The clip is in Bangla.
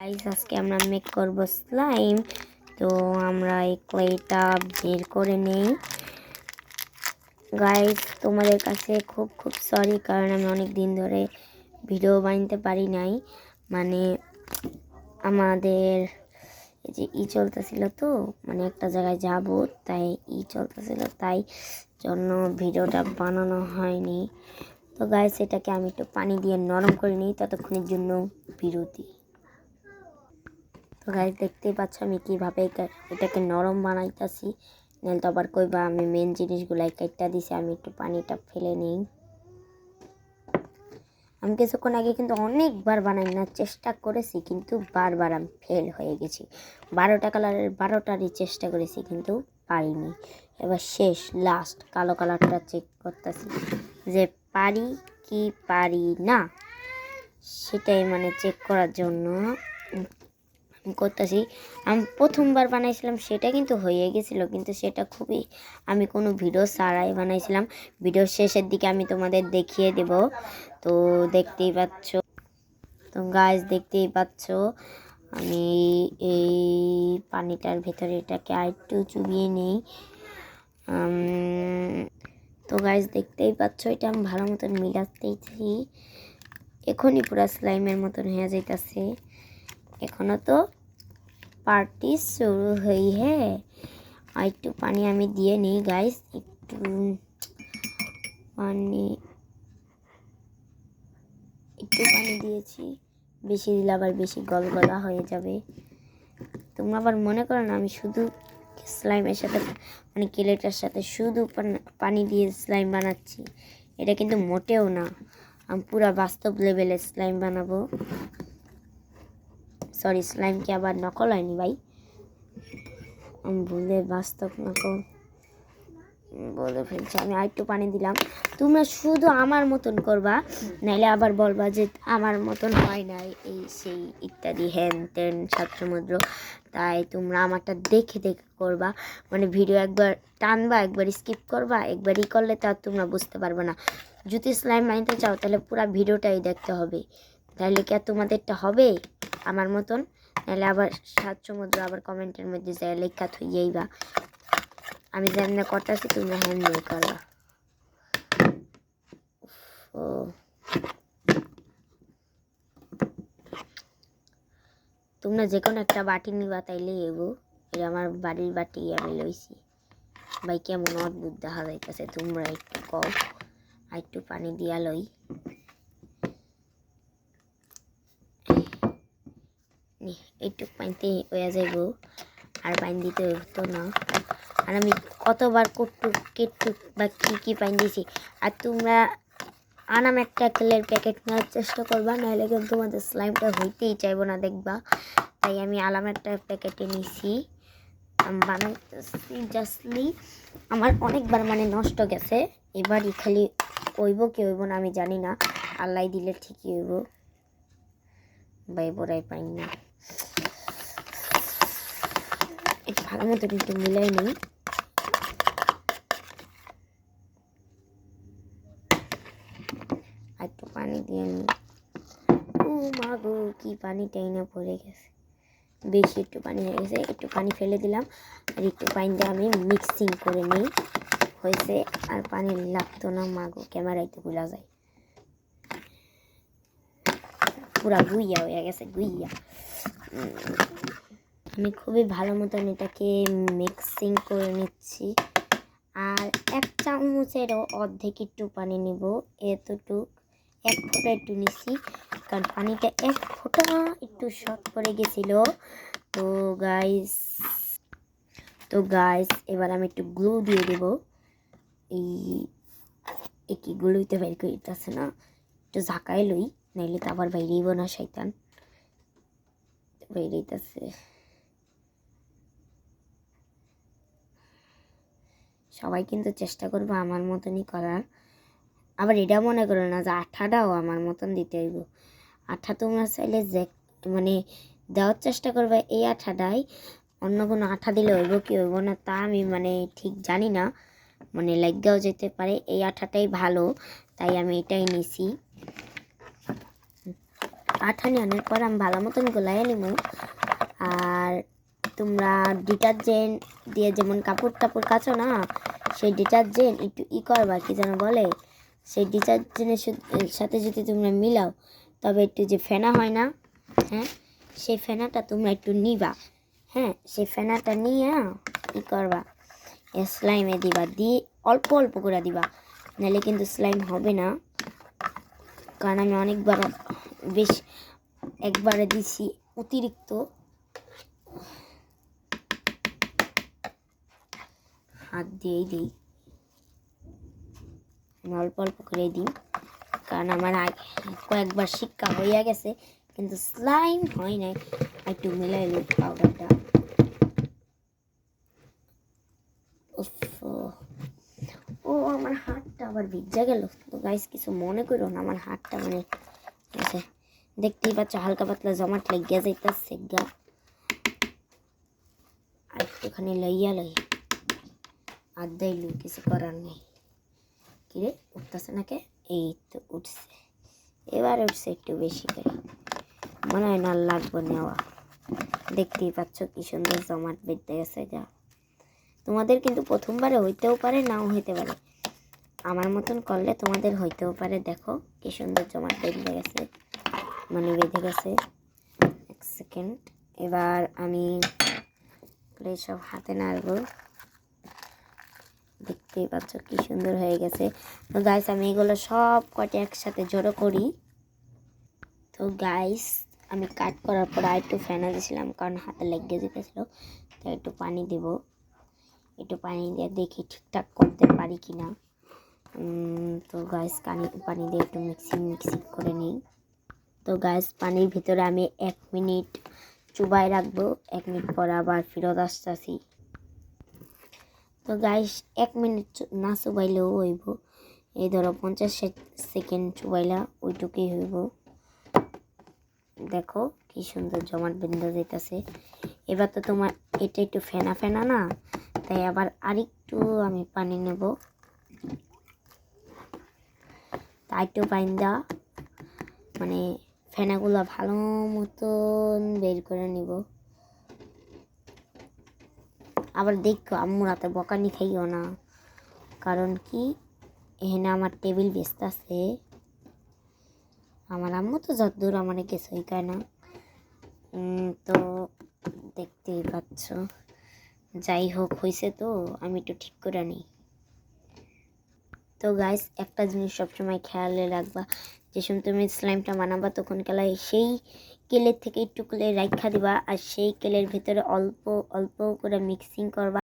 গাইস আজকে আমরা মেক করব স্লাইম তো আমরা এই ক্লেটা বের করে নেই। গাইস তোমাদের কাছে খুব খুব সরি কারণ আমি অনেক দিন ধরে ভিডিও বানাতে পারি নাই। মানে আমাদের এই যে ই চলতেছিল তো মানে একটা জায়গায় যাব, তাই ই চলতেছিল, তাই জন্য ভিডিওটা বানানো হয়নি। তো গাইস এটাকে আমি একটু পানি দিয়ে নরম করে নিই, ততক্ষণের জন্য বিরতি। তো গাইস দেখতেই পাচ্ছ আমি কীভাবে এটা- এটাকে নরম বানাইতেছি। নাহলে তো আবার কইবা আমি মেন জিনিসগুলাই কাইটটা দিছি, আমি একটু পানিটা ফেলে নিই। আমি কিছুক্ষণ আগে কিন্তু অনেকবার বানাই না চেষ্টা করেছি, কিন্তু বারবার আমি ফেল হয়ে গেছি। বারোটা কালারের বারোটারই চেষ্টা করেছি, কিন্তু পারিনি। এবার শেষ লাস্ট কালো কালারটা চেক করতেছি। যে পারি কি পারি না, সেটাই মানে চেক করার জন্য করতেছি। আমি প্রথমবার বানাইছিলাম, সেটা কিন্তু হয়ে গেছিল। কিন্তু সেটা খুবই, আমি কোনো ভিডিও ছাড়াই বানাইছিলাম। ভিডিওর শেষের দিকে আমি তোমাদের দেখিয়ে দেব। তো দেখতেই পাচ্ছ, তো গাছ দেখতেই পাচ্ছ, আমি এই পানিটার ভেতরে এটাকে আরেকটু চুবিয়ে নেই। তো গাছ দেখতেই পাচ্ছ, এটা আমি ভালো মতন মিলাতেইছি এখনই পুরা স্লাইমের মতন হয়ে যাইতাছে। এখনও তো পার্টি শুরু হই হ্যাঁ। একটু পানি আমি দিয়ে নিই গাইস একটু পানি একটু পানি দিয়েছি। বেশি দিলে আবার বেশি গলগলা হয়ে যাবে। তোমরা আবার মনে করো না, আমি শুধু স্লাইমের সাথে মানে কেলেটার সাথে শুধু পান- দিয়ে স্লাইম বানাচ্ছি। এটা কিন্তু মোটেও না। আমি পুরা বাস্তব লেভেলের স্লাইম বানাবো। সরি স্লাইম কি আবার নকল হয়নি ভাই। ভুলে বাস্তব নকল। বলে ফেলছি, আমি আরেকটু পানি দিলাম। তোমরা শুধু আমার মতন করবা, নাইলে আবার বলবা যে আমার মতন হয় না, এই সেই ইত্যাদি হ্যান ত্যান সমুদ্র তাই তোমরা আমারটা দেখে দেখে করবা। মানে ভিডিও একবার টানবা, একবার স্কিপ করবা একবারই করলে তো তোমরা বুঝতে পারবে না। যদি স্লাইম মাইনতে চাও, তাহলে পুরো ভিডিওটাই দেখতে হবে। তাহলে কি আর তোমাদেরটা হবে? আমার মতন। নাহলে আবার সাত সমুদ্র আবার কমেন্টের মধ্যে যায়, লেখা থইয়েই বা আমি জানি না কটাছি তোমরা হ্যান্ড নিয়ে করবা ও। তোমরা যে কোনো একটা বাটি নিবা তাইলে এগো এটা আমার বাড়ির বাটি আমি লইছি। ভাই, কেমন অদ্ভুত দেখা যাইতেছে, তোমরা একটু কও। আর একটু পানি দিয়া লই। একটু পানিতে হয়ে যাইব আর পানি দিতে হতো না। আর আমি কতবার কটুক কেটুক বা কী কী পানি দিয়েছি আর তোমরা আনাম একটা তেলের প্যাকেট নেওয়ার চেষ্টা করবা, নাহলে কিন্তু তোমাদের স্লাইমটা হইতেই চাইব না, দেখবা। তাই আমি আলাম একটা প্যাকেটে নিছি। বানাইতেছি জাস্টলি আমার অনেকবার মানে নষ্ট গেছে। এবারই খালি হইব কি হইব না আমি জানি না। আল্লাহ দিলে ঠিকই হইব। বাই বড়াই পাই না। একটু ভালো মতো একটু মিলাই নিই। একটু পানি দিয়ে নিই। ও মা গো, কি পানি টাইনা পড়ে গেছে। বেশি একটু পানি হয়ে গেছে, একটু পানি ফেলে দিলাম। আর একটু পানি দিয়ে আমি মিক্সিং করে নিই। হয়েছে, আর পানি লাগতো না মাগো ক্যামেরায় তো ভুলা যায়। পুরা গুইয়া হয়ে গেছে, গুইয়া। আমি খুবই ভালো মতন এটাকে মিক্সিং করে নিচ্ছি। আর এক চামচেরও অর্ধেক একটু পানি নিব, এতটুক। এক ফোঁটা একটু নিচ্ছি কারণ পানিটা এক ফোঁটা একটু শর্ট পড়ে গেছিল। তো গাইস তো গাইস এবার আমি একটু গ্লু দিয়ে দেব। এই কি গ্লুতে বের করিতেছে না। একটু ঝাঁকাই লই, নাইলে তো আবার বাইরেইব না শৈতান বাইরেইতেছে সবাই কিন্তু চেষ্টা করব আমার মতনই করার। আবার এটা মনে করো না যে আঠাটাও আমার মতন দিতে হইব। আঠা তোমরা চাইলে যে মানে দেওয়ার চেষ্টা করবে এই আঠাটাই। অন্য কোনো আঠা দিলে হইব কি হইব না তা আমি মানে ঠিক জানি না। মানে লাগেও যেতে পারে, এই আঠাটাই ভালো, তাই আমি এটাই নিছি। আঠানি আনার পর আমি ভালো মতন গোলাই নিব। আর তোমরা ডিটারজেন্ট দিয়ে যেমন কাপড় টাপড় কাচো না, সেই ডিটারজেন্ট একটু ই করবা, কি যেন বলে? সেই ডিটারজেন্টের সাথে যদি তোমরা মিলাও, তবে একটু যে ফেনা হয় না হ্যাঁ সেই ফেনাটা তোমরা একটু নিবা হ্যাঁ সেই ফেনাটা নিয়ে ই করবা স্লাইমে দিবা দিয়ে অল্প অল্প করে দিবা, নাহলে কিন্তু স্লাইম হবে না। কারণ আমি অনেকবার বেশ একবারে দিছি অতিরিক্ত। হাত দিয়েই দিই। আমি অল্প অল্প করে দিই। কারণ আমার কয়েকবার শিক্ষা হইয়া গেছে, কিন্তু স্লাইম হয় নাই। একটু মিলাই লই পাউডারটা ও, আমার হাতটা আবার ভিজা গেল। তো গাইস কিছু মনে করো না, আমার হাতটা মানে আছে দেখতেই পাচ্ছ, হালকা পাতলা জমাট লেগে যাইতেছে গা। আর একটুখানি লইয়া লই। আর দেইলু কিছু করার নেই। কিরে উঠতেছে নাকি এই তো উঠছে। এবার উঠছে একটু বেশি করে। মনে হয় না লাগবে নেওয়া। দেখতেই পাচ্ছ কি সুন্দর জমাট বেঁধে গেছে গা। তোমাদের কিন্তু প্রথমবারে হইতেও পারে, নাও হইতে পারে। আমার মতন করলে তোমাদের হইতেও পারে। দেখো কি সুন্দর জমাট বেঁধে গেছে। মানে বেঁধে গেছে। এক সেকেন্ড। এবার আমি সব হাতে নাড়বো। দেখতেই পাচ্ছ কি সুন্দর হয়ে গেছে। তো গাইস আমি এগুলো সব কটে একসাথে জড়ো করি। তো গাইস আমি কাট করার পর আর একটু ফেনা দিয়েছিলাম কারণ হাতে লেগে যেতেছিল। তো একটু পানি দেব। একটু পানি দিয়ে দেখি ঠিকঠাক করতে পারি কি না তো গাইস পানি পানি দিয়ে একটু মিক্সিং মিক্সিং করে নিই। তো গাইস পানির ভিতরে আমি এক মিনিট চুবাই রাখব। এক মিনিট পর আবার ফেরত আসতেছি। তো গাইস এক মিনিট না চুবাইলেও হইব। এই ধরো পঞ্চাশ সেকেন্ড চুবাইলা, ওইটুকুই হইব। দেখো কি সুন্দর জমাট বেঁধে যাইতেছে। এবার তো তোমার এটা একটু ফেনা ফেনা না, তাই আবার আরেকটু আমি পানি নেব। তাই একটু বাইন্দা মানে ফেনাগুলো ভালো মতন বের করে নিব। আবার দেখো আম্মুর হাতে বকানি খাইও না। কারণ কি? এখানে আমার টেবিল ব্যস্ত আছে। আমার আম্মু তো যতদূর আমার কিছুই কয় না। তো দেখতেই পাচ্ছ। যাই হোক হয়েছে তো, আমি একটু ঠিক করে নিই। তো গাইস একটা জিনিস সবসময় খেয়ালে রাখবা যে সময় তুমি স্লাইমটা বানাবা, তখন কেলায় সেই কেলের থেকে একটু কেলে রাখা দিবা, আর সেই কেলের ভিতরে অল্প অল্প করে মিক্সিং করবা।